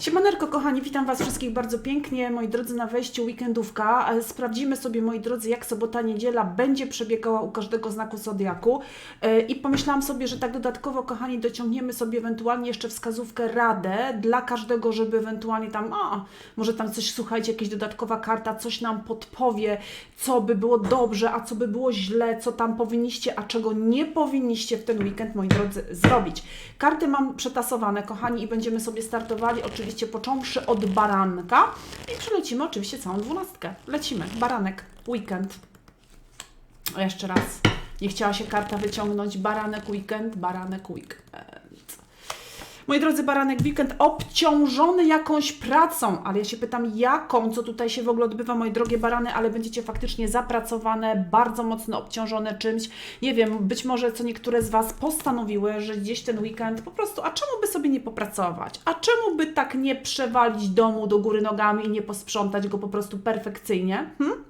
Siemaneczko kochani, witam Was wszystkich bardzo pięknie, moi drodzy, na wejściu weekendówka. E, Sprawdzimy sobie, moi drodzy, jak sobota, niedziela będzie przebiegała u każdego znaku zodiaku. E, I pomyślałam sobie, że tak dodatkowo, kochani, dociągniemy sobie ewentualnie jeszcze wskazówkę, radę dla każdego, żeby ewentualnie tam, a, może tam coś, słuchajcie, jakaś dodatkowa karta, coś nam podpowie, co by było dobrze, a co by było źle, co tam powinniście, a czego nie powinniście w ten weekend, moi drodzy, zrobić. Karty mam przetasowane, kochani, i będziemy sobie startowali, oczywiście począwszy od baranka i przelecimy oczywiście całą dwunastkę. Lecimy. Baranek, weekend. Jeszcze raz. Nie chciała się karta wyciągnąć. Baranek, weekend, baranek, weekend. Moi drodzy, baranek weekend obciążony jakąś pracą, ale ja się pytam, jaką, co tutaj się w ogóle odbywa, moje drogie barany, ale będziecie faktycznie zapracowane, bardzo mocno obciążone czymś. Nie wiem, być może co niektóre z Was postanowiły, że gdzieś ten weekend po prostu, a czemu by sobie nie popracować? A czemu by tak nie przewalić domu do góry nogami i nie posprzątać go po prostu perfekcyjnie? Hmm?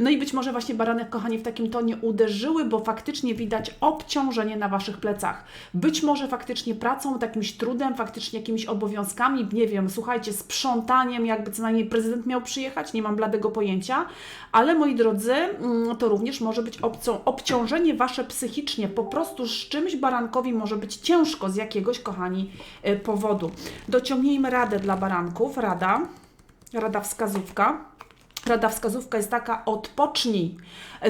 No i być może właśnie baranek, kochani, w takim tonie uderzyły, bo faktycznie widać obciążenie na Waszych plecach. Być może faktycznie pracą, jakimś trudem, faktycznie jakimiś obowiązkami, nie wiem, słuchajcie, sprzątaniem, jakby co najmniej prezydent miał przyjechać, nie mam bladego pojęcia, ale moi drodzy, mm, to również może być opcją obciążenie Wasze psychicznie, po prostu z czymś barankowi może być ciężko z jakiegoś, kochani, y, powodu. Dociągnijmy radę dla baranków, rada, rada wskazówka. Rada wskazówka jest taka: odpocznij,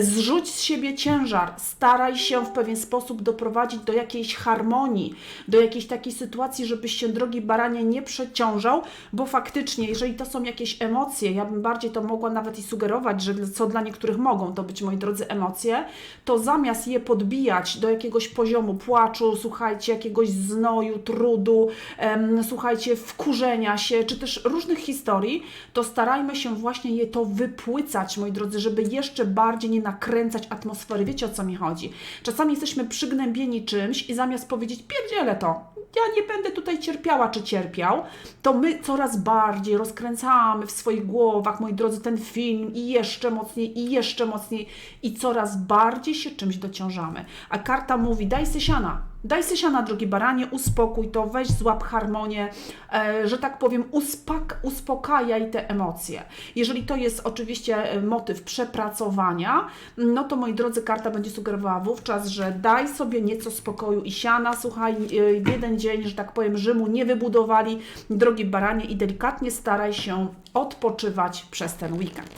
zrzuć z siebie ciężar, staraj się w pewien sposób doprowadzić do jakiejś harmonii, do jakiejś takiej sytuacji, żebyś się, drogi baranie, nie przeciążał, bo faktycznie, jeżeli to są jakieś emocje, ja bym bardziej to mogła nawet i sugerować, że co dla niektórych mogą to być, moi drodzy, emocje, to zamiast je podbijać do jakiegoś poziomu płaczu, słuchajcie, jakiegoś znoju, trudu, em, słuchajcie, wkurzenia się, czy też różnych historii, to starajmy się właśnie je to wypłycać, moi drodzy, żeby jeszcze bardziej nie nakręcać atmosfery. Wiecie o co mi chodzi? Czasami jesteśmy przygnębieni czymś i zamiast powiedzieć, pierdzielę to, ja nie będę tutaj cierpiała czy cierpiał, to my coraz bardziej rozkręcamy w swoich głowach, moi drodzy, ten film i jeszcze mocniej, i jeszcze mocniej i coraz bardziej się czymś dociążamy. A karta mówi, daj sysiana, Daj sysiana, drogi baranie, uspokój to, weź złap harmonię, e, że tak powiem, uspak, uspokajaj te emocje. Jeżeli to jest oczywiście e, motyw przepracowania, no to moi drodzy, karta będzie sugerowała wówczas, że daj sobie nieco spokoju i siana, słuchaj, e, w jeden dzień, że tak powiem, Rzymu nie wybudowali, drogi baranie, i delikatnie staraj się odpoczywać przez ten weekend.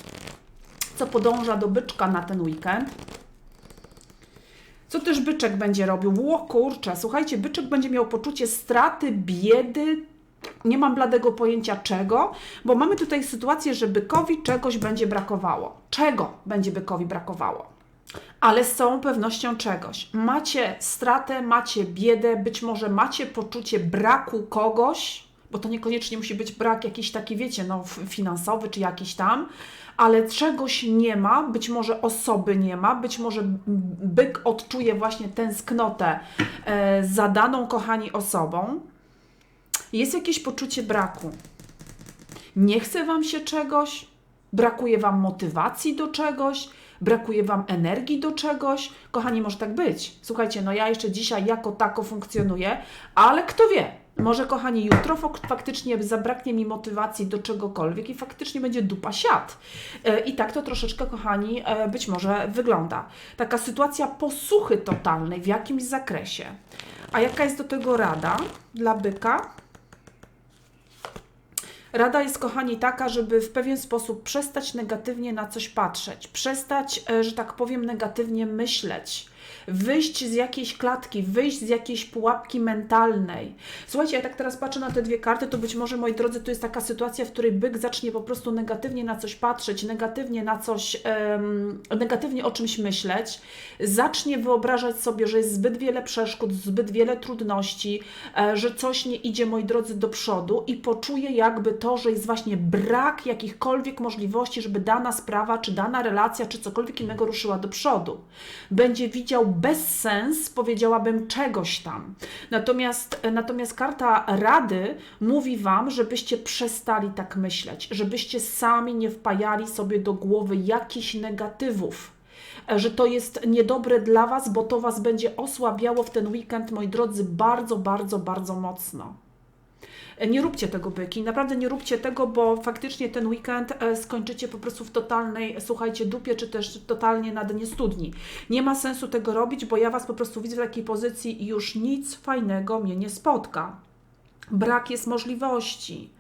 Co podąża do byczka na ten weekend? Co też byczek będzie robił? Ło kurczę, słuchajcie, byczek będzie miał poczucie straty, biedy, nie mam bladego pojęcia czego, bo mamy tutaj sytuację, że bykowi czegoś będzie brakowało. Czego będzie bykowi brakowało? Ale z całą pewnością czegoś. Macie stratę, macie biedę, być może macie poczucie braku kogoś, bo to niekoniecznie musi być brak jakiś taki, wiecie, no finansowy czy jakiś tam, ale czegoś nie ma, być może osoby nie ma, być może byk odczuje właśnie tęsknotę e, za daną, kochani, osobą. Jest jakieś poczucie braku. Nie chce Wam się czegoś, brakuje Wam motywacji do czegoś, brakuje Wam energii do czegoś. Kochani, może tak być. Słuchajcie, no ja jeszcze dzisiaj jako tako funkcjonuję, ale kto wie, może kochani, jutro fak- faktycznie zabraknie mi motywacji do czegokolwiek i faktycznie będzie dupa siat. E, I tak to troszeczkę, kochani, e, być może wygląda. Taka sytuacja posuchy totalnej w jakimś zakresie. A jaka jest do tego rada dla byka? Rada jest, kochani, taka, żeby w pewien sposób przestać negatywnie na coś patrzeć, przestać, e, że tak powiem, negatywnie myśleć, wyjść z jakiejś klatki, wyjść z jakiejś pułapki mentalnej. Słuchajcie, ja tak teraz patrzę na te dwie karty, to być może, moi drodzy, to jest taka sytuacja, w której byk zacznie po prostu negatywnie na coś patrzeć, negatywnie na coś, em, negatywnie o czymś myśleć, zacznie wyobrażać sobie, że jest zbyt wiele przeszkód, zbyt wiele trudności, e, że coś nie idzie, moi drodzy, do przodu i poczuje jakby to, że jest właśnie brak jakichkolwiek możliwości, żeby dana sprawa, czy dana relacja, czy cokolwiek innego ruszyła do przodu. Będzie widział bezsens, powiedziałabym, czegoś tam. Natomiast, natomiast karta rady mówi Wam, żebyście przestali tak myśleć, żebyście sami nie wpajali sobie do głowy jakichś negatywów że to jest niedobre dla Was, bo to Was będzie osłabiało w ten weekend, moi drodzy, bardzo, bardzo, bardzo mocno. Nie róbcie tego byki, naprawdę nie róbcie tego, bo faktycznie ten weekend e, skończycie po prostu w totalnej, słuchajcie, dupie, czy też totalnie na dnie studni. Nie ma sensu tego robić, bo ja Was po prostu widzę w takiej pozycji i już nic fajnego mnie nie spotka. Brak jest możliwości.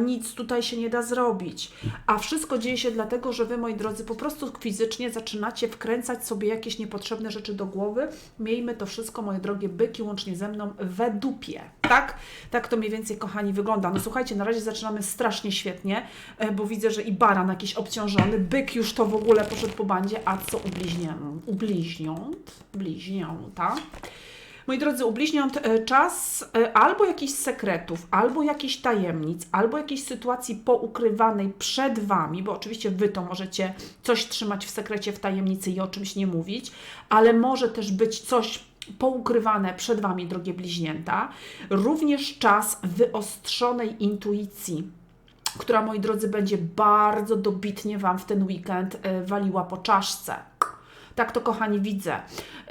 Nic tutaj się nie da zrobić. A wszystko dzieje się dlatego, że Wy, moi drodzy, po prostu fizycznie zaczynacie wkręcać sobie jakieś niepotrzebne rzeczy do głowy. Miejmy to wszystko, moje drogie byki, łącznie ze mną, we dupie. Tak? Tak to mniej więcej, kochani, wygląda. No słuchajcie, na razie zaczynamy strasznie świetnie, e, bo widzę, że i baran jakiś obciążony, byk już to w ogóle poszedł po bandzie, a co u bliźniąt? U bliźniąt? Bliźniąta. Moi drodzy, u bliźniąt e, czas e, albo jakichś sekretów, albo jakichś tajemnic, albo jakiejś sytuacji poukrywanej przed Wami, bo oczywiście Wy to możecie coś trzymać w sekrecie, w tajemnicy i o czymś nie mówić, ale może też być coś poukrywane przed Wami, drogie bliźnięta. Również czas wyostrzonej intuicji, która, moi drodzy, będzie bardzo dobitnie Wam w ten weekend e, waliła po czaszce. Tak to, kochani, widzę.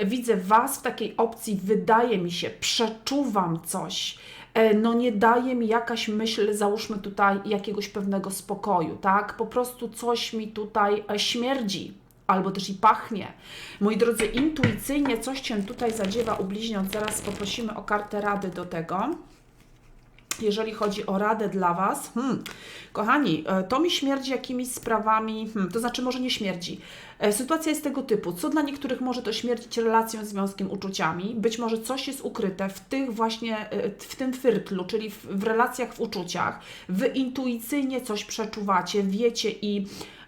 Widzę Was w takiej opcji, wydaje mi się, przeczuwam coś. E, No nie daje mi jakaś myśl, załóżmy tutaj, jakiegoś pewnego spokoju, tak? Po prostu coś mi tutaj e, śmierdzi. Albo też i pachnie. Moi drodzy, intuicyjnie coś się tutaj zadziewa u bliźniąt. Zaraz poprosimy o kartę rady do tego jeżeli chodzi o radę dla Was. Hmm. Kochani, e, to mi śmierdzi jakimiś sprawami, hmm, to znaczy może nie śmierdzi. E, Sytuacja jest tego typu, co dla niektórych może to śmierdzić relacją, związkiem, uczuciami. Być może coś jest ukryte w tych właśnie, e, w tym firtlu, czyli w, w relacjach, w uczuciach. Wy intuicyjnie coś przeczuwacie, wiecie i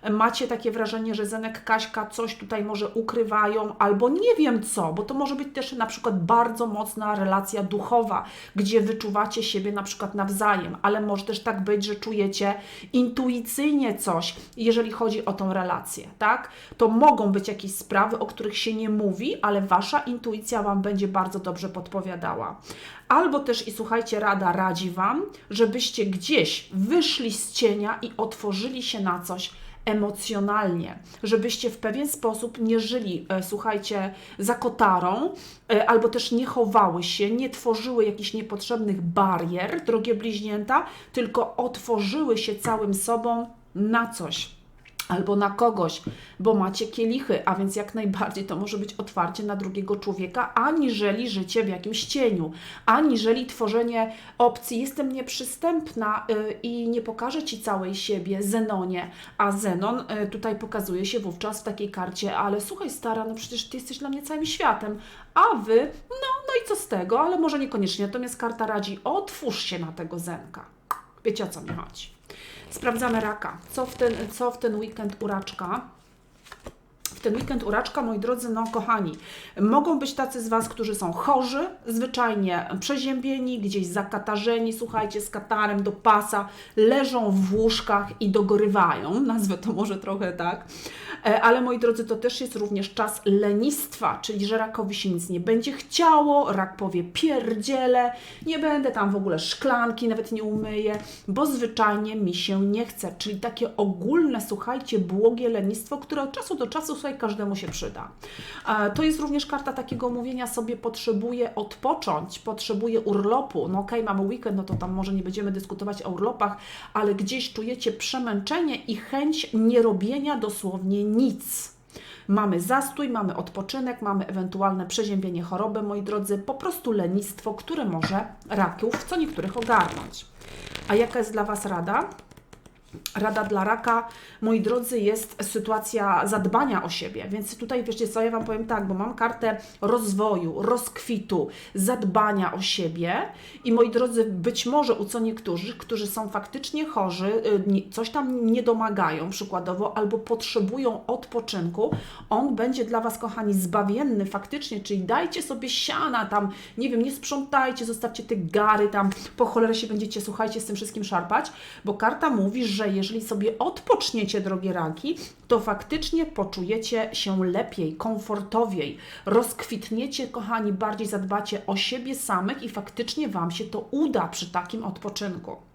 macie takie wrażenie, że Zenek, Kaśka coś tutaj może ukrywają, albo nie wiem co, bo to może być też na przykład bardzo mocna relacja duchowa, gdzie wyczuwacie siebie na przykład nawzajem, ale może też tak być, że czujecie intuicyjnie coś, jeżeli chodzi o tą relację, tak? To mogą być jakieś sprawy, o których się nie mówi, ale Wasza intuicja Wam będzie bardzo dobrze podpowiadała. Albo też, i słuchajcie, rada radzi Wam, żebyście gdzieś wyszli z cienia i otworzyli się na coś, emocjonalnie, żebyście w pewien sposób nie żyli, e, słuchajcie, za kotarą, e, albo też nie chowały się, nie tworzyły jakichś niepotrzebnych barier, drogie bliźnięta, tylko otworzyły się całym sobą na coś albo na kogoś, bo macie kielichy, a więc jak najbardziej to może być otwarcie na drugiego człowieka, aniżeli życie w jakimś cieniu, aniżeli tworzenie opcji. Jestem nieprzystępna y, i nie pokażę Ci całej siebie, Zenonie, a Zenon y, tutaj pokazuje się wówczas w takiej karcie, ale słuchaj stara, no przecież Ty jesteś dla mnie całym światem, a Wy, no, no i co z tego, ale może niekoniecznie, natomiast karta radzi, otwórz się na tego Zenka. Wiecie o co mi chodzi. Sprawdzamy raka. Co w ten, co w ten weekend u raczka? W ten weekend u raczka, moi drodzy, no kochani, mogą być tacy z Was, którzy są chorzy, zwyczajnie przeziębieni, gdzieś zakatarzeni, słuchajcie, z katarem do pasa, leżą w łóżkach i dogorywają, nazwę to może trochę tak, E, ale moi drodzy, to też jest również czas lenistwa, czyli że rakowi się nic nie będzie chciało, rak powie pierdziele, nie będę tam w ogóle szklanki, nawet nie umyję, bo zwyczajnie mi się nie chce, czyli takie ogólne, słuchajcie, błogie lenistwo, które od czasu do czasu, słuchaj, każdemu się przyda. E, To jest również karta takiego mówienia sobie, potrzebuję odpocząć, potrzebuję urlopu, no okej, mamy weekend, no to tam może nie będziemy dyskutować o urlopach, ale gdzieś czujecie przemęczenie i chęć nierobienia dosłownie nic. Mamy zastój, mamy odpoczynek, mamy ewentualne przeziębienie choroby, moi drodzy, po prostu lenistwo, które może raków co niektórych ogarnąć. A jaka jest dla Was rada? Rada dla raka, moi drodzy, jest sytuacja zadbania o siebie. Więc tutaj wiecie co, ja Wam powiem tak, bo mam kartę rozwoju, rozkwitu, zadbania o siebie i moi drodzy, być może u co niektórych, którzy są faktycznie chorzy, y, coś tam nie domagają przykładowo, albo potrzebują odpoczynku, on będzie dla Was, kochani, zbawienny faktycznie, czyli dajcie sobie siana tam, nie wiem, nie sprzątajcie, zostawcie te gary tam, po cholerę się będziecie, słuchajcie, z tym wszystkim szarpać, bo karta mówi, że jeżeli sobie odpoczniecie, drogie raki, to faktycznie poczujecie się lepiej, komfortowiej, rozkwitniecie, kochani, bardziej zadbacie o siebie samych i faktycznie Wam się to uda przy takim odpoczynku.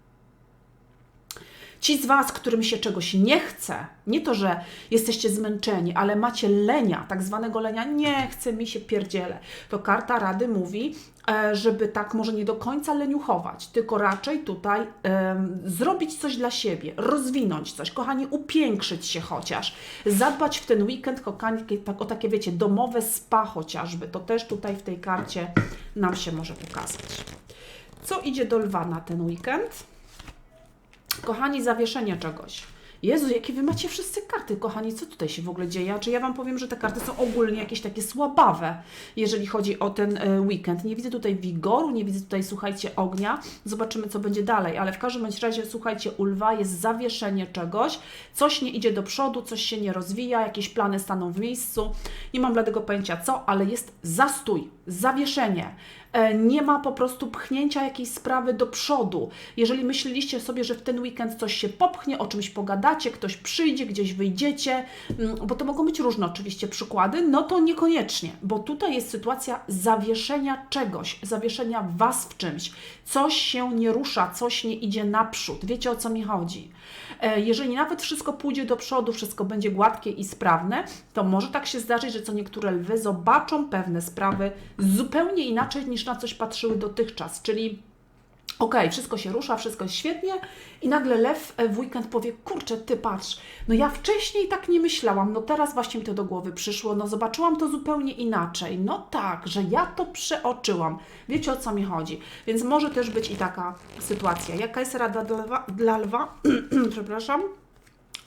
Ci z Was, którym się czegoś nie chce, nie to, że jesteście zmęczeni, ale macie lenia, tak zwanego lenia, nie chce mi się pierdziele, to karta Rady mówi, e, żeby tak może nie do końca leniuchować, tylko raczej tutaj em, zrobić coś dla siebie, rozwinąć coś, kochani, upiększyć się chociaż, zadbać w ten weekend kochani, tak, o takie, wiecie, domowe spa chociażby, to też tutaj w tej karcie nam się może pokazać. Co idzie do lwa na ten weekend? Kochani, zawieszenie czegoś. Jezu, jakie wy macie wszyscy karty, kochani, co tutaj się w ogóle dzieje? Czy ja Wam powiem, że te karty są ogólnie jakieś takie słabawe, jeżeli chodzi o ten e, weekend. Nie widzę tutaj wigoru, nie widzę tutaj, słuchajcie, ognia. Zobaczymy, co będzie dalej, ale w każdym razie, słuchajcie, u lwa jest zawieszenie czegoś, coś nie idzie do przodu, coś się nie rozwija, jakieś plany staną w miejscu. Nie mam bladego pojęcia co, ale jest zastój, zawieszenie. E, nie ma po prostu pchnięcia jakiejś sprawy do przodu. Jeżeli myśleliście sobie, że w ten weekend coś się popchnie, o czymś pogadacie, ktoś przyjdzie, gdzieś wyjdziecie, mm, bo to mogą być różne oczywiście przykłady, no to niekoniecznie, bo tutaj jest sytuacja zawieszenia czegoś, zawieszenia Was w czymś. Coś się nie rusza, coś nie idzie naprzód. Wiecie o co mi chodzi? E, Jeżeli nawet wszystko pójdzie do przodu, wszystko będzie gładkie i sprawne, to może tak się zdarzyć, że co niektóre lwy zobaczą pewne sprawy zupełnie inaczej niż na coś patrzyły dotychczas. Czyli okej, wszystko się rusza, wszystko jest świetnie i nagle lew e, w weekend powie, kurczę, ty patrz, no ja wcześniej tak nie myślałam, no teraz właśnie mi to do głowy przyszło, no zobaczyłam to zupełnie inaczej, no tak, że ja to przeoczyłam. Wiecie o co mi chodzi? Więc może też być i taka sytuacja. Jaka jest rada dla lwa? Dla lwa? Przepraszam.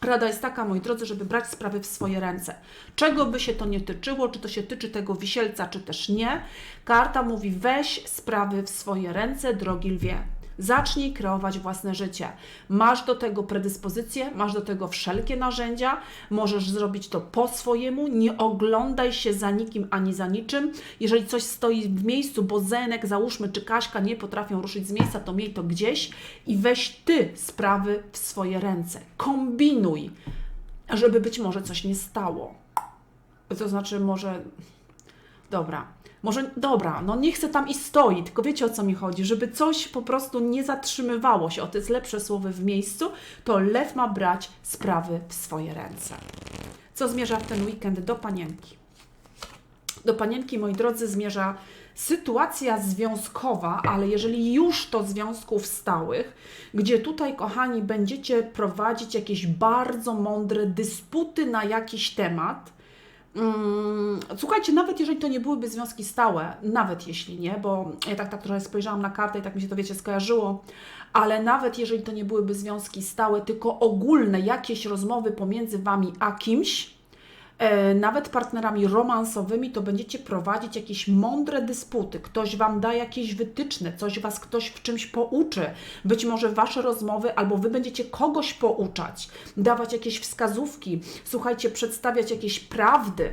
Rada jest taka, moi drodzy, żeby brać sprawy w swoje ręce. Czego by się to nie tyczyło, czy to się tyczy tego wisielca, czy też nie. Karta mówi: weź sprawy w swoje ręce, drogi lwie. Zacznij kreować własne życie. Masz do tego predyspozycje, masz do tego wszelkie narzędzia, możesz zrobić to po swojemu, nie oglądaj się za nikim ani za niczym. Jeżeli coś stoi w miejscu, bo Zenek, załóżmy, czy Kaśka nie potrafią ruszyć z miejsca, to miej to gdzieś i weź Ty sprawy w swoje ręce. Kombinuj, żeby być może coś nie stało. To znaczy, może. Dobra. Może, dobra, no nie chcę tam i stoi, tylko wiecie o co mi chodzi, żeby coś po prostu nie zatrzymywało się, o to jest lepsze słowo w miejscu, to lew ma brać sprawy w swoje ręce. Co zmierza w ten weekend do panienki? Do panienki, moi drodzy, zmierza sytuacja związkowa, ale jeżeli już to związków stałych, gdzie tutaj, kochani, będziecie prowadzić jakieś bardzo mądre dysputy na jakiś temat, Słuchajcie, nawet jeżeli to nie byłyby związki stałe, nawet jeśli nie, bo ja tak, tak trochę spojrzałam na kartę i tak mi się to, wiecie, skojarzyło, ale nawet jeżeli to nie byłyby związki stałe, tylko ogólne jakieś rozmowy pomiędzy Wami a kimś, nawet partnerami romansowymi, to będziecie prowadzić jakieś mądre dysputy. Ktoś Wam da jakieś wytyczne, coś Was ktoś w czymś pouczy. Być może Wasze rozmowy, albo Wy będziecie kogoś pouczać, dawać jakieś wskazówki, słuchajcie, przedstawiać jakieś prawdy.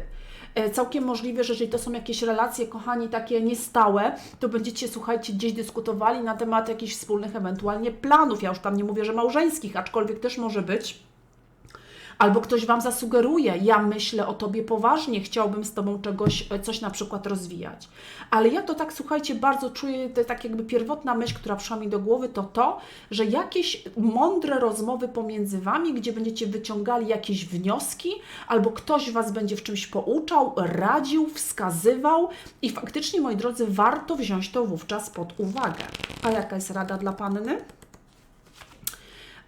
E, Całkiem możliwe, że jeżeli to są jakieś relacje, kochani, takie niestałe, to będziecie, słuchajcie, gdzieś dyskutowali na temat jakichś wspólnych ewentualnie planów. Ja już tam nie mówię, że małżeńskich, aczkolwiek też może być. Albo ktoś Wam zasugeruje, ja myślę o Tobie poważnie, chciałbym z Tobą czegoś, e, coś na przykład rozwijać. Ale ja to tak, słuchajcie, bardzo czuję, to tak jakby pierwotna myśl, która przyszła mi do głowy, to to, że jakieś mądre rozmowy pomiędzy Wami, gdzie będziecie wyciągali jakieś wnioski, albo ktoś Was będzie w czymś pouczał, radził, wskazywał i faktycznie, moi drodzy, warto wziąć to wówczas pod uwagę. A jaka jest rada dla Panny?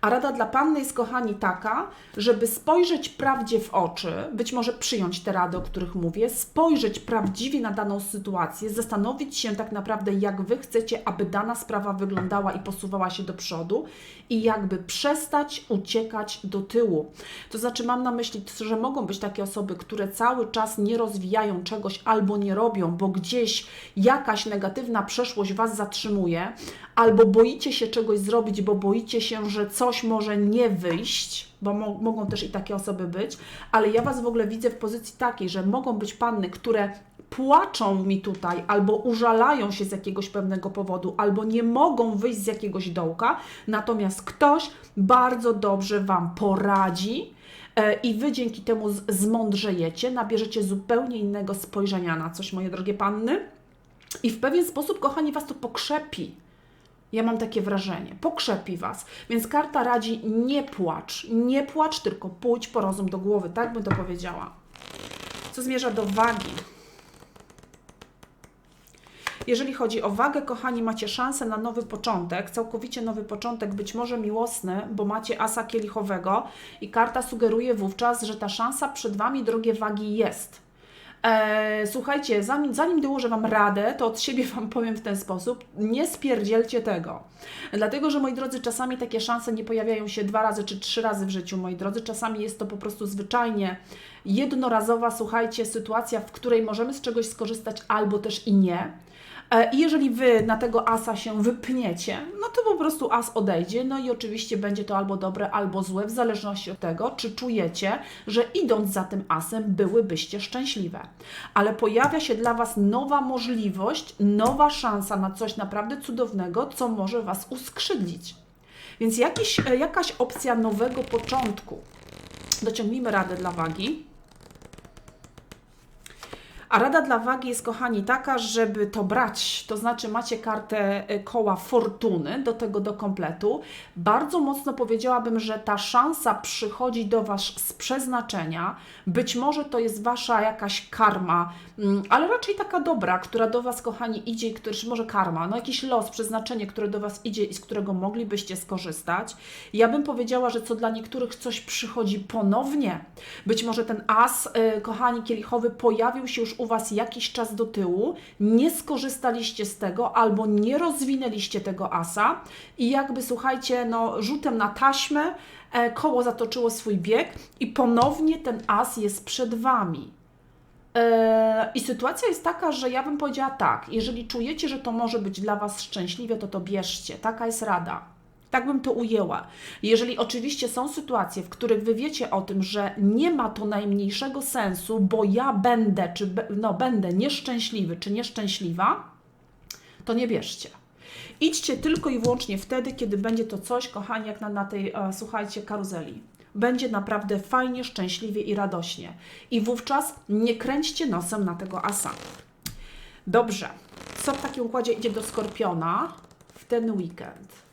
A rada dla panny jest, kochani, taka, żeby spojrzeć prawdzie w oczy, być może przyjąć te rady, o których mówię, spojrzeć prawdziwie na daną sytuację, zastanowić się tak naprawdę, jak wy chcecie, aby dana sprawa wyglądała i posuwała się do przodu i jakby przestać uciekać do tyłu. To znaczy, mam na myśli, że mogą być takie osoby, które cały czas nie rozwijają czegoś albo nie robią, bo gdzieś jakaś negatywna przeszłość was zatrzymuje, albo boicie się czegoś zrobić, bo boicie się, że coś może nie wyjść, bo mo mogą też i takie osoby być, ale ja Was w ogóle widzę w pozycji takiej, że mogą być panny, które płaczą mi tutaj, albo użalają się z jakiegoś pewnego powodu, albo nie mogą wyjść z jakiegoś dołka, natomiast ktoś bardzo dobrze Wam poradzi, e, i Wy dzięki temu zmądrzejecie, nabierzecie zupełnie innego spojrzenia na coś, moje drogie panny, i w pewien sposób, kochani, Was to pokrzepi Ja mam takie wrażenie. Pokrzepi Was. Więc karta radzi nie płacz. Nie płacz, tylko pójdź po rozum do głowy. Tak bym to powiedziała. Co zmierza do wagi. Jeżeli chodzi o wagę, kochani, macie szansę na nowy początek, całkowicie nowy początek, być może miłosny, bo macie asa kielichowego i karta sugeruje wówczas, że ta szansa przed Wami, drogie wagi, jest. E, słuchajcie, zanim, zanim dołożę Wam radę, to od siebie Wam powiem w ten sposób, nie spierdzielcie tego. Dlatego, że moi drodzy, czasami takie szanse nie pojawiają się dwa razy czy trzy razy w życiu, moi drodzy. Czasami jest to po prostu zwyczajnie jednorazowa, słuchajcie, sytuacja, w której możemy z czegoś skorzystać albo też i nie. E, I jeżeli wy na tego asa się wypniecie, no to po prostu as odejdzie. No i oczywiście będzie to albo dobre, albo złe, w zależności od tego, czy czujecie, że idąc za tym asem byłybyście szczęśliwe. Ale pojawia się dla was nowa możliwość, nowa szansa na coś naprawdę cudownego, co może was uskrzydlić. Więc jakiś, e, jakaś opcja nowego początku. Dociągnijmy radę dla wagi. A rada dla wagi jest, kochani, taka, żeby to brać, to znaczy macie kartę y, koła fortuny do tego do kompletu. Bardzo mocno powiedziałabym, że ta szansa przychodzi do Was z przeznaczenia. Być może to jest Wasza jakaś karma, mm, ale raczej taka dobra, która do Was, kochani, idzie, czy może karma, no jakiś los, przeznaczenie, które do Was idzie i z którego moglibyście skorzystać. Ja bym powiedziała, że co dla niektórych coś przychodzi ponownie. Być może ten as, y, kochani, kielichowy pojawił się już u Was jakiś czas do tyłu, nie skorzystaliście z tego albo nie rozwinęliście tego asa i jakby, słuchajcie, no rzutem na taśmę e, koło zatoczyło swój bieg i ponownie ten as jest przed Wami. E, I sytuacja jest taka, że ja bym powiedziała tak, jeżeli czujecie, że to może być dla Was szczęśliwe, to to bierzcie. Taka jest rada. Tak bym to ujęła. Jeżeli oczywiście są sytuacje, w których wy wiecie o tym, że nie ma to najmniejszego sensu, bo ja będę, czy no, będę nieszczęśliwy, czy nieszczęśliwa, to nie bierzcie. Idźcie tylko i wyłącznie wtedy, kiedy będzie to coś, kochani, jak na, na tej, e, słuchajcie, karuzeli. Będzie naprawdę fajnie, szczęśliwie i radośnie. I wówczas nie kręćcie nosem na tego asa. Dobrze. Co w takim układzie idzie do Skorpiona w ten weekend?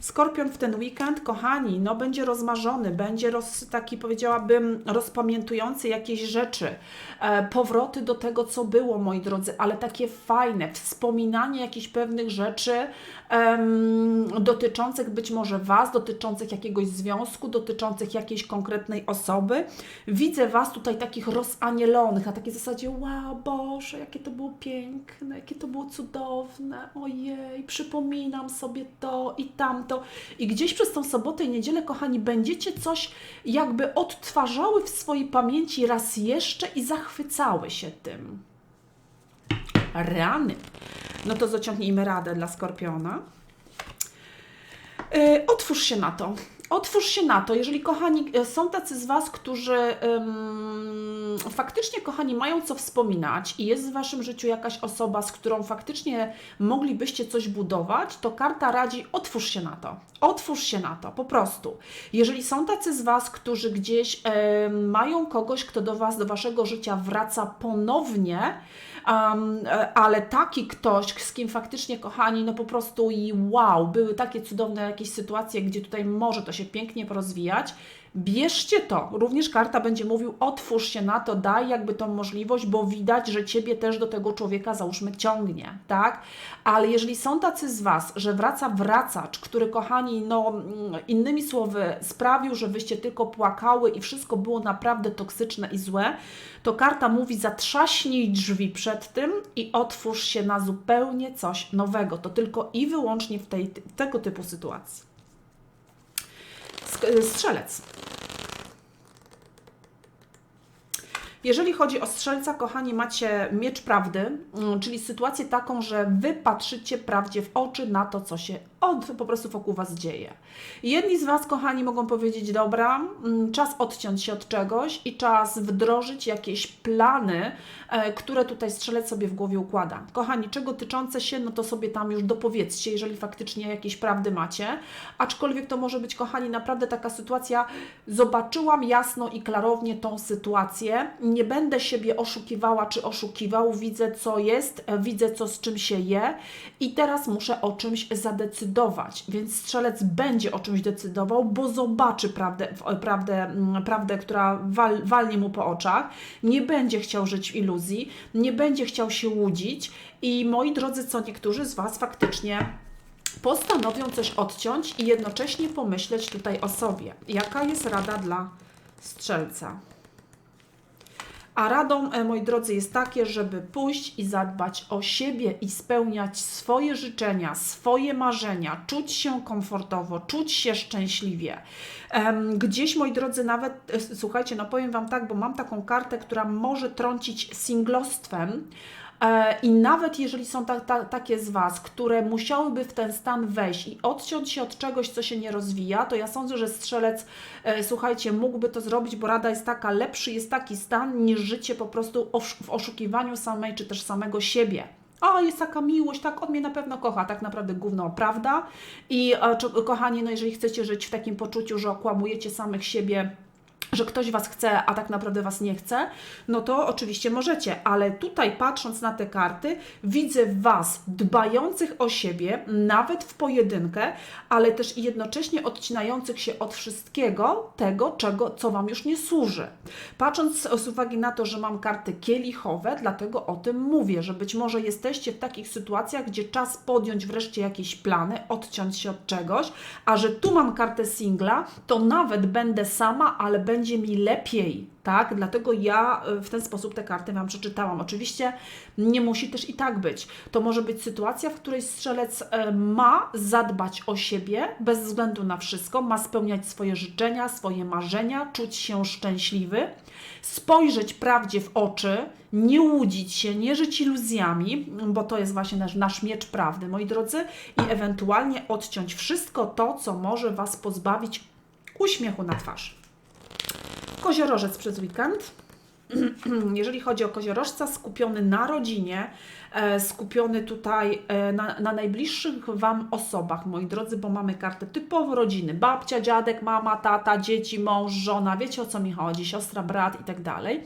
Skorpion w ten weekend, kochani, no będzie rozmarzony, będzie roz, taki powiedziałabym rozpamiętujący jakieś rzeczy, e, powroty do tego, co było, moi drodzy, ale takie fajne, wspominanie jakichś pewnych rzeczy dotyczących być może Was, dotyczących jakiegoś związku, dotyczących jakiejś konkretnej osoby. Widzę Was tutaj takich rozanielonych, na takiej zasadzie, wow, Boże, jakie to było piękne, jakie to było cudowne, ojej, przypominam sobie to i tamto. I gdzieś przez tą sobotę i niedzielę, kochani, będziecie coś jakby odtwarzały w swojej pamięci raz jeszcze i zachwycały się tym. Rany. No to zaciągnijmy radę dla Skorpiona. Yy, otwórz się na to. Otwórz się na to, jeżeli kochani, e, są tacy z Was, którzy faktycznie, kochani, mają co wspominać i jest w Waszym życiu jakaś osoba, z którą faktycznie moglibyście coś budować, to karta radzi, otwórz się na to. Otwórz się na to, po prostu. Jeżeli są tacy z Was, którzy gdzieś mają kogoś, kto do Was, do Waszego życia wraca ponownie, Um, ale taki ktoś, z kim faktycznie kochani, no po prostu i wow, były takie cudowne jakieś sytuacje, gdzie tutaj może to się pięknie porozwijać. Bierzcie to. Również karta będzie mówił, otwórz się na to, daj jakby tą możliwość, bo widać, że ciebie też do tego człowieka załóżmy ciągnie, tak? Ale jeżeli są tacy z Was, że wraca wracacz, który kochani, no innymi słowy, sprawił, że wyście tylko płakały i wszystko było naprawdę toksyczne i złe, to karta mówi, zatrzaśnij drzwi przed tym i otwórz się na zupełnie coś nowego. To tylko i wyłącznie w tej, tego typu sytuacji. Strzelec. Jeżeli chodzi o strzelca, kochani, macie miecz prawdy, mm, czyli sytuację taką, że wy patrzycie prawdzie w oczy na to, co się od, po prostu wokół Was dzieje. Jedni z Was, kochani, mogą powiedzieć, dobra, mm, czas odciąć się od czegoś i czas wdrożyć jakieś plany, e, które tutaj strzelec sobie w głowie układa. Kochani, czego tyczące się, no to sobie tam już dopowiedzcie, jeżeli faktycznie jakieś prawdy macie. Aczkolwiek to może być, kochani, naprawdę taka sytuacja, zobaczyłam jasno i klarownie tą sytuację, nie będę siebie oszukiwała czy oszukiwał, widzę co jest, e, widzę co z czym się je i teraz muszę o czymś zadecydować decydować, więc strzelec będzie o czymś decydował, bo zobaczy prawdę, prawdę, mm, prawdę która wal, walnie mu po oczach, nie będzie chciał żyć w iluzji, nie będzie chciał się łudzić i moi drodzy, co niektórzy z Was faktycznie postanowią coś odciąć i jednocześnie pomyśleć tutaj o sobie. Jaka jest rada dla strzelca? A radą, e, moi drodzy, jest takie, żeby pójść i zadbać o siebie i spełniać swoje życzenia, swoje marzenia, czuć się komfortowo, czuć się szczęśliwie. Gdzieś, moi drodzy, nawet, e, słuchajcie, no powiem Wam tak, bo mam taką kartę, która może trącić singlostwem. E, I nawet jeżeli są ta, ta, takie z Was, które musiałyby w ten stan wejść i odciąć się od czegoś, co się nie rozwija, to ja sądzę, że strzelec, e, słuchajcie, mógłby to zrobić, bo rada jest taka, lepszy jest taki stan niż życie po prostu w oszukiwaniu samej czy też samego siebie. O, jest taka miłość, tak, on mnie na pewno kocha, tak naprawdę gówno, prawda? I e, kochani, no jeżeli chcecie żyć w takim poczuciu, że okłamujecie samych siebie, że ktoś Was chce, a tak naprawdę Was nie chce, no to oczywiście możecie, ale tutaj patrząc na te karty, widzę Was dbających o siebie, nawet w pojedynkę, ale też jednocześnie odcinających się od wszystkiego tego, czego, co Wam już nie służy. Patrząc z uwagi na to, że mam karty kielichowe, dlatego o tym mówię, że być może jesteście w takich sytuacjach, gdzie czas podjąć wreszcie jakieś plany, odciąć się od czegoś, a że tu mam kartę singla, to nawet będę sama, ale będzie mi lepiej, tak? Dlatego ja y, w ten sposób te karty Wam przeczytałam. Oczywiście nie musi też i tak być. To może być sytuacja, w której strzelec e, ma zadbać o siebie bez względu na wszystko, ma spełniać swoje życzenia, swoje marzenia, czuć się szczęśliwy, spojrzeć prawdzie w oczy, nie łudzić się, nie żyć iluzjami, bo to jest właśnie nasz, nasz miecz prawdy, moi drodzy, i ewentualnie odciąć wszystko to, co może Was pozbawić uśmiechu na twarz. Koziorożec przez weekend. Jeżeli chodzi o koziorożca, skupiony na rodzinie, skupiony tutaj e, na, na najbliższych Wam osobach, moi drodzy, bo mamy kartę typowo rodziny. Babcia, dziadek, mama, tata, dzieci, mąż, żona, wiecie o co mi chodzi, siostra, brat i tak dalej.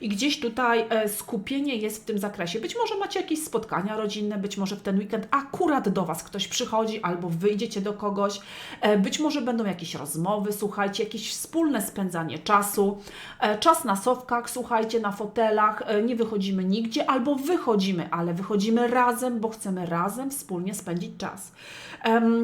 I gdzieś tutaj e, skupienie jest w tym zakresie. Być może macie jakieś spotkania rodzinne, być może w ten weekend akurat do Was ktoś przychodzi albo wyjdziecie do kogoś, e, być może będą jakieś rozmowy, słuchajcie, jakieś wspólne spędzanie czasu, e, czas na sofkach, słuchajcie, na fotelach, e, nie wychodzimy nigdzie albo wychodzimy, ale wychodzimy razem, bo chcemy razem wspólnie spędzić czas.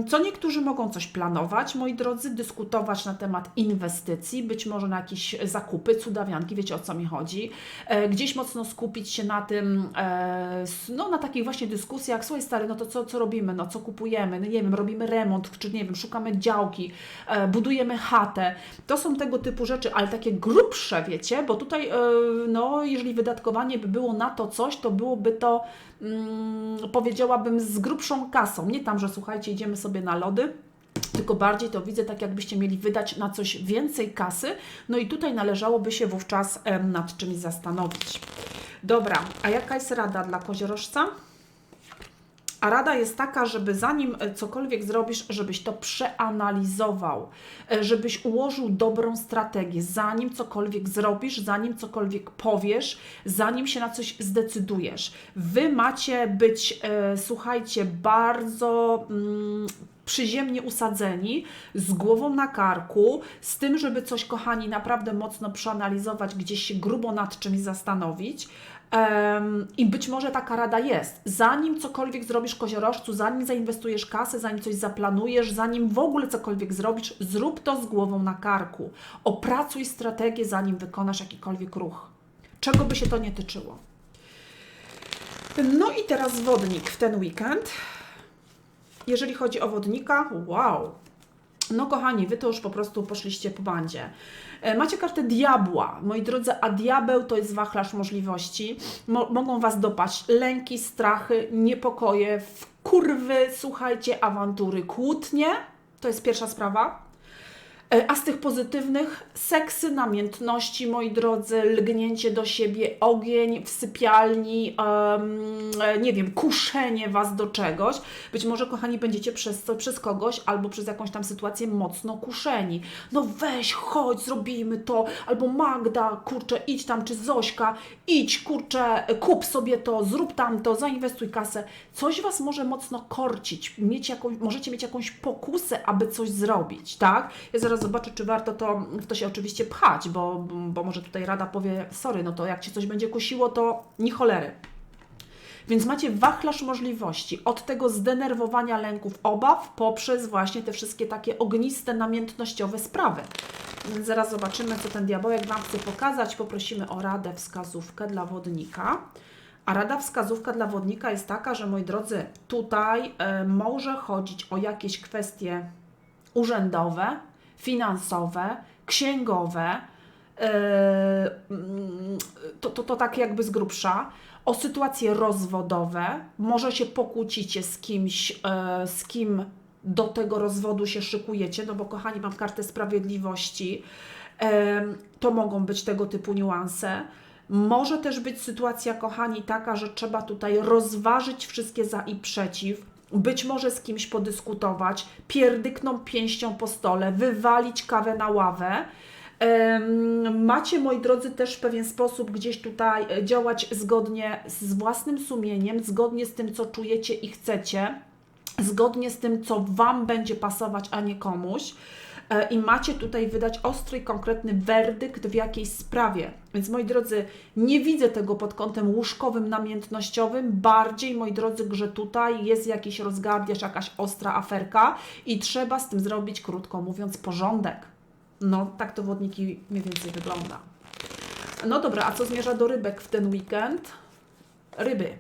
Co niektórzy mogą coś planować, moi drodzy, dyskutować na temat inwestycji, być może na jakieś zakupy, cudawianki, wiecie o co mi chodzi. E, Gdzieś mocno skupić się na tym, e, no na takich właśnie dyskusjach, słuchaj stary, no to co, co robimy, no co kupujemy, no nie wiem, robimy remont, czy nie wiem, szukamy działki, e, budujemy chatę. To są tego typu rzeczy, ale takie grubsze, wiecie, bo tutaj, no jeżeli wydatkowanie by było na to coś, to byłoby to, mm, powiedziałabym, z grubszą kasą. Nie tam, że słuchajcie, idziemy sobie na lody, tylko bardziej to widzę tak, jakbyście mieli wydać na coś więcej kasy. No i tutaj należałoby się wówczas nad czymś zastanowić. Dobra, a jaka jest rada dla koziorożca? A rada jest taka, żeby zanim e, cokolwiek zrobisz, żebyś to przeanalizował, e, żebyś ułożył dobrą strategię, zanim cokolwiek zrobisz, zanim cokolwiek powiesz, zanim się na coś zdecydujesz. Wy macie być, e, słuchajcie, bardzo. Mm, przyziemnie usadzeni, z głową na karku, z tym, żeby coś, kochani, naprawdę mocno przeanalizować, gdzieś się grubo nad czymś zastanowić. Em, I być może taka rada jest. Zanim cokolwiek zrobisz koziorożcu, zanim zainwestujesz kasę, zanim coś zaplanujesz, zanim w ogóle cokolwiek zrobisz, zrób to z głową na karku. Opracuj strategię, zanim wykonasz jakikolwiek ruch. Czego by się to nie tyczyło. No i teraz wodnik w ten weekend. Jeżeli chodzi o wodnika, wow. No kochani, wy to już po prostu poszliście po bandzie. E, Macie kartę diabła, moi drodzy, a diabeł to jest wachlarz możliwości. Mo mogą was dopaść lęki, strachy, niepokoje, kurwy, słuchajcie, awantury, kłótnie. To jest pierwsza sprawa. E, A z tych pozytywnych, seksy, namiętności, moi drodzy, lgnięcie do siebie, ogień w sypialni, e, nie wiem, kuszenie Was do czegoś. Być może, kochani, będziecie przez, przez kogoś albo przez jakąś tam sytuację mocno kuszeni. No weź, chodź, zrobijmy to. Albo Magda, kurczę, idź tam, czy Zośka, idź, kurczę, kup sobie to, zrób tamto, zainwestuj kasę. Coś Was może mocno korcić, mieć jakąś, możecie mieć jakąś pokusę, aby coś zrobić, tak? Ja zaraz zobaczę, czy warto to, w to się oczywiście pchać, bo, bo może tutaj Rada powie, sorry, no to jak Cię coś będzie kusiło, to ni cholery. Więc macie wachlarz możliwości od tego zdenerwowania lęków, obaw, poprzez właśnie te wszystkie takie ogniste, namiętnościowe sprawy. Więc zaraz zobaczymy, co ten diabełek Wam chce pokazać. Poprosimy o radę, wskazówkę dla wodnika. A rada wskazówka dla wodnika jest taka, że moi drodzy, tutaj e, może chodzić o jakieś kwestie urzędowe, finansowe, księgowe, e, mm, to, to, to tak jakby z grubsza, o sytuacje rozwodowe, może się pokłócicie z kimś, e, z kim do tego rozwodu się szykujecie, no bo kochani, mam kartę sprawiedliwości, Em, to mogą być tego typu niuanse. Może też być sytuacja, kochani, taka, że trzeba tutaj rozważyć wszystkie za i przeciw, być może z kimś podyskutować, pierdykną pięścią po stole, wywalić kawę na ławę. Macie, moi drodzy, też w pewien sposób gdzieś tutaj e, działać zgodnie z własnym sumieniem, zgodnie z tym, co czujecie i chcecie, zgodnie z tym, co Wam będzie pasować, a nie komuś. E, I macie tutaj wydać ostry, konkretny werdykt w jakiejś sprawie. Więc moi drodzy, nie widzę tego pod kątem łóżkowym, namiętnościowym. Bardziej, moi drodzy, że tutaj jest jakiś rozgardiasz, jakaś ostra aferka i trzeba z tym zrobić, krótko mówiąc, porządek. No, tak to wodniki mniej więcej wygląda. No dobra, a co zmierza do rybek w ten weekend? Ryby.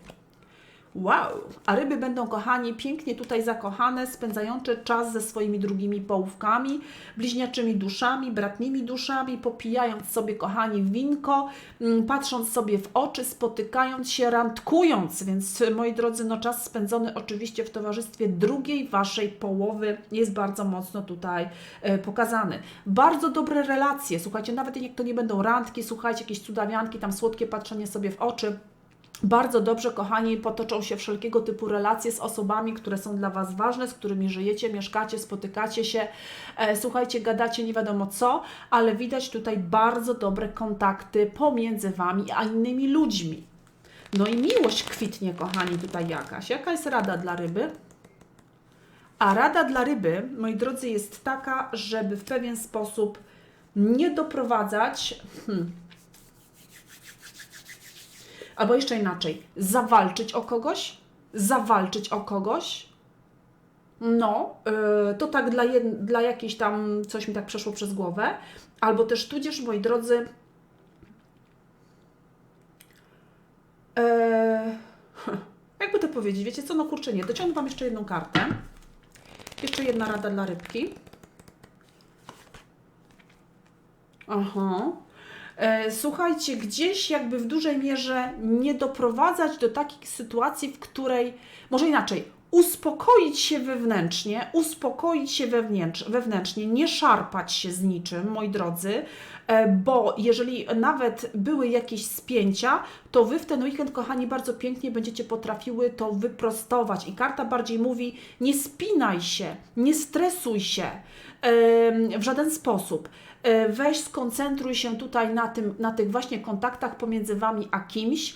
Wow! A ryby będą, kochani, pięknie tutaj zakochane, spędzające czas ze swoimi drugimi połówkami, bliźniaczymi duszami, bratnimi duszami, popijając sobie, kochani, winko, mm, patrząc sobie w oczy, spotykając się, randkując. Więc, moi drodzy, no czas spędzony oczywiście w towarzystwie drugiej Waszej połowy jest bardzo mocno tutaj e, pokazany. Bardzo dobre relacje, słuchajcie, nawet jak to nie będą randki, słuchajcie, jakieś cudawianki, tam słodkie patrzenie sobie w oczy, bardzo dobrze, kochani, potoczą się wszelkiego typu relacje z osobami, które są dla Was ważne, z którymi żyjecie, mieszkacie, spotykacie się, e, słuchajcie, gadacie nie wiadomo co, ale widać tutaj bardzo dobre kontakty pomiędzy Wami a innymi ludźmi. No i miłość kwitnie, kochani, tutaj jakaś. Jaka jest rada dla ryby? A rada dla ryby, moi drodzy, jest taka, żeby w pewien sposób nie doprowadzać. Hmm, Albo jeszcze inaczej, zawalczyć o kogoś, zawalczyć o kogoś. No, yy, to tak dla, jed, dla jakiejś tam, coś mi tak przeszło przez głowę. Albo też tudzież, moi drodzy, yy, jakby to powiedzieć, wiecie co, no kurczę nie, dociągnę Wam jeszcze jedną kartę. Jeszcze jedna rada dla rybki. Aha. E, Słuchajcie, gdzieś jakby w dużej mierze nie doprowadzać do takiej sytuacji, w której, może inaczej, uspokoić się wewnętrznie, uspokoić się wewnętrz, wewnętrznie, nie szarpać się z niczym, moi drodzy, e, bo jeżeli nawet były jakieś spięcia, to Wy w ten weekend, kochani, bardzo pięknie będziecie potrafiły to wyprostować. I karta bardziej mówi, nie spinaj się, nie stresuj się w żaden sposób. E, Weź skoncentruj się tutaj na, tym, na tych właśnie kontaktach pomiędzy Wami a kimś.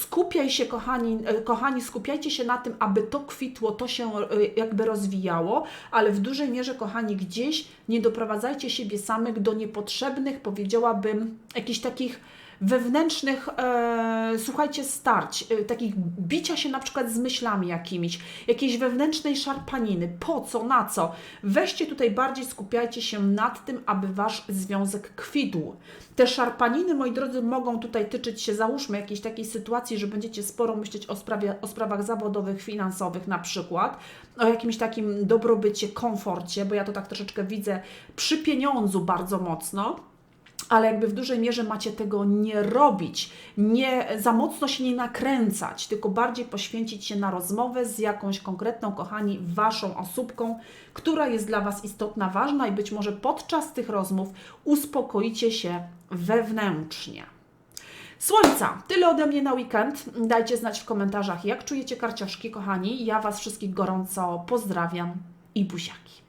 Skupiaj się, kochani, e, kochani, skupiajcie się na tym, aby to kwitło, to się e, jakby rozwijało, ale w dużej mierze, kochani, gdzieś nie doprowadzajcie siebie samych do niepotrzebnych, powiedziałabym, jakichś takich wewnętrznych, e, słuchajcie, starć, e, takich bicia się na przykład z myślami jakimiś, jakiejś wewnętrznej szarpaniny. Po co, na co? Weźcie tutaj bardziej, skupiajcie się nad tym, aby Wasz związek kwitł. Te szarpaniny, moi drodzy, mogą tutaj tyczyć się, załóżmy, jakiejś takiej sytuacji, że będziecie sporo myśleć o, sprawie, o sprawach zawodowych, finansowych na przykład, o jakimś takim dobrobycie, komforcie, bo ja to tak troszeczkę widzę przy pieniądzu bardzo mocno ale jakby w dużej mierze macie tego nie robić, nie za mocno się nie nakręcać, tylko bardziej poświęcić się na rozmowę z jakąś konkretną, kochani, waszą osóbką, która jest dla was istotna, ważna i być może podczas tych rozmów uspokoicie się wewnętrznie. Słońca, tyle ode mnie na weekend. Dajcie znać w komentarzach, jak czujecie karciaszki, kochani. Ja Was wszystkich gorąco pozdrawiam i buziaki.